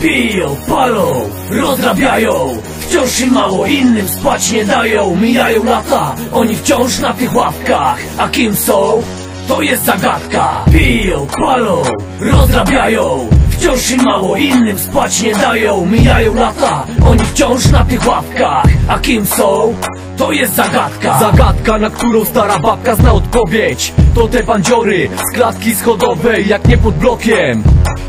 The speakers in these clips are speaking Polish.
Piją, palą, rozrabiają. Wciąż im mało, innym spać nie dają. Mijają lata, oni wciąż na tych ławkach. A kim są? To jest zagadka. Piją, palą, rozrabiają Wciąż im mało, innym spać nie dają. Mijają lata, oni wciąż na tych ławkach. A kim są? To jest zagadka. Zagadka, na którą stara babka zna odpowiedź. To te bandziory z klatki schodowej Jak nie pod blokiem.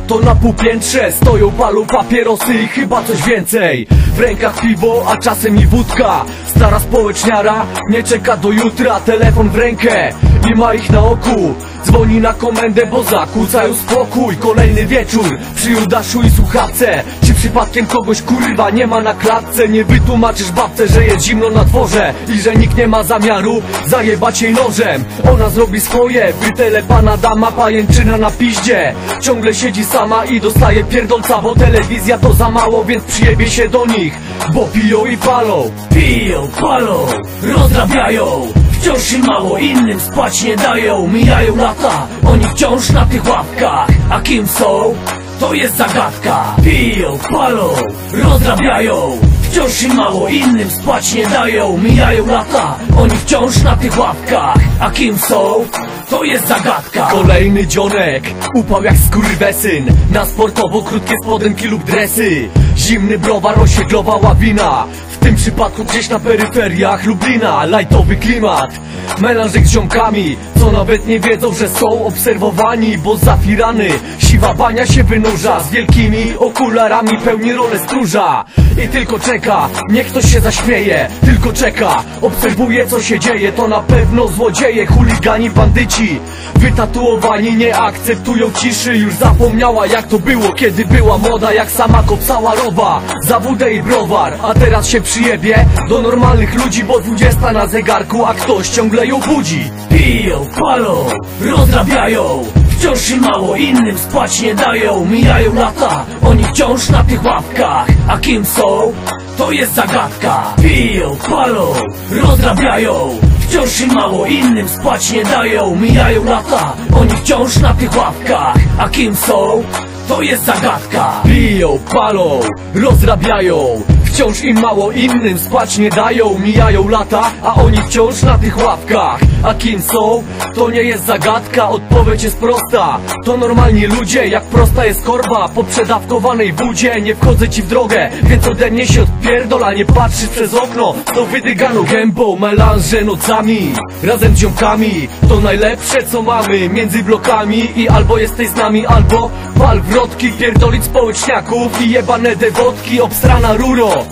To na półpiętrze stoją palą papierosy I chyba coś więcej. W rękach piwo, a czasem i wódka. Stara społeczniara nie czeka do jutra Telefon w rękę i ma ich na oku. Dzwoni na komendę, bo zakłócają spokój. Kolejny wieczór przy Judaszu i słuchawce. Czy przypadkiem kogoś kurwa nie ma na klatce. Nie wytłumaczysz babce, że jest zimno na dworze I że nikt nie ma zamiaru zajebać jej nożem. Ona zrobi swoje, wytele pana dama Pajęczyna na piździe. Ciągle siedzi sama i dostaje pierdolca Bo telewizja to za mało, więc przyjebie się do nich. Bo piją i palą. Piją, palą, rozrabiają Wciąż im mało, innym spać nie dają. Mijają lata, oni wciąż na tych ławkach. A kim są? To jest zagadka. Piją, palą, rozrabiają. Wciąż im mało, innym spać nie dają. Mijają lata, oni wciąż na tych ławkach. A kim są? To jest zagadka. Kolejny dzionek Upał jak skurwesyn Na sportowo krótkie spodenki lub dresy. Zimny browar, osiedlowa ławina tym przypadku gdzieś na peryferiach Lublina Lajtowy klimat. Melanżyk z ziomkami Co nawet nie wiedzą, że są obserwowani Bo zafirany. Siwa bania się wynurza Z wielkimi okularami pełni rolę stróża. I tylko czeka Niech ktoś się zaśmieje Tylko czeka. Obserwuje co się dzieje To na pewno złodzieje Chuligani, bandyci. Wytatuowani nie akceptują ciszy Już zapomniała jak to było Kiedy była młoda jak sama kopsała rowa Za wódę i browar. A teraz się przyjebie Do normalnych ludzi Bo 20 na zegarku A ktoś ciągle ją budzi. Piją, palą, rozrabiają Wciąż im mało, innym spać nie dają. Mijają lata, oni wciąż na tych ławkach A kim są? To jest zagadka. Piją, palą, rozrabiają Wciąż im mało, innym spać nie dają. Mijają lata, oni wciąż na tych ławkach A kim są? To jest zagadka. Piją, palą, rozrabiają Wciąż im mało innym spać nie dają. Mijają lata, a oni wciąż na tych ławkach. A kim są? To nie jest zagadka, odpowiedź jest prosta. To normalni ludzie, jak prosta jest korba. Po przedawkowanej wódzie nie wchodzę ci w drogę. Więc ode mnie się odpierdola, nie patrzysz przez okno. To wydyganą gębą, melanże nocami. Razem z ziomkami, to najlepsze co mamy. Między blokami i albo jesteś z nami, albo Pal wrotki, pierdolić społeczniaków I jebane dewotki, obstrana ruro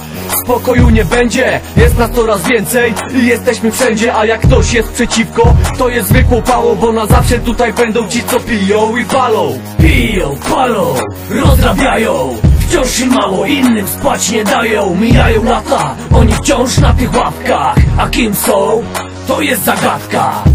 Spokoju nie będzie, jest nas coraz więcej I jesteśmy wszędzie, a jak ktoś jest przeciwko To jest zwykłą pało, bo na zawsze tutaj będą ci co piją i palą. Piją, palą, rozrabiają Wciąż im mało, innym spać nie dają. Mijają lata, oni wciąż na tych ławkach A kim są? To jest zagadka